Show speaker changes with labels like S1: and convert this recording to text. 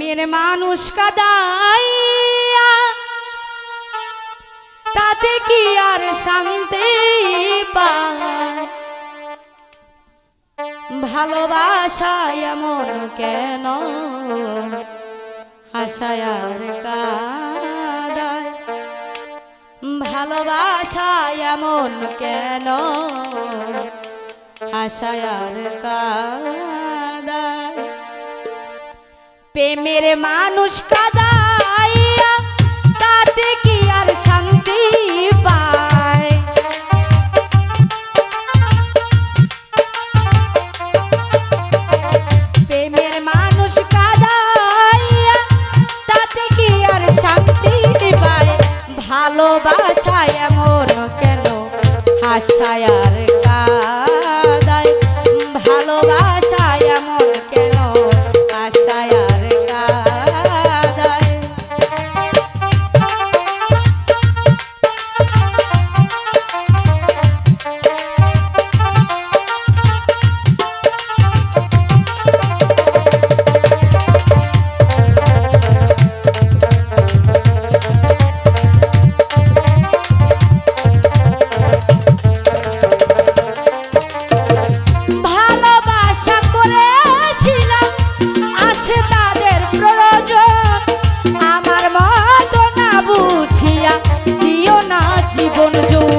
S1: প্রেমের মানুষ কাদাইয়া, তাতে কি আর শান্তি ভালোবাসায় এমন কেন? আশায় আর ভালোবাসায় এমন কেন? আশায় আর প্রেমের মানুষ কাদাইয়া, তাতে কি আর শান্তি পায়? প্রেমের মানুষ কাদাইয়া, তাতে কি আর শান্তি পায়? ভালোবাসায় এমন কেন? হাসায় আর কাদায়। ভালোবাসা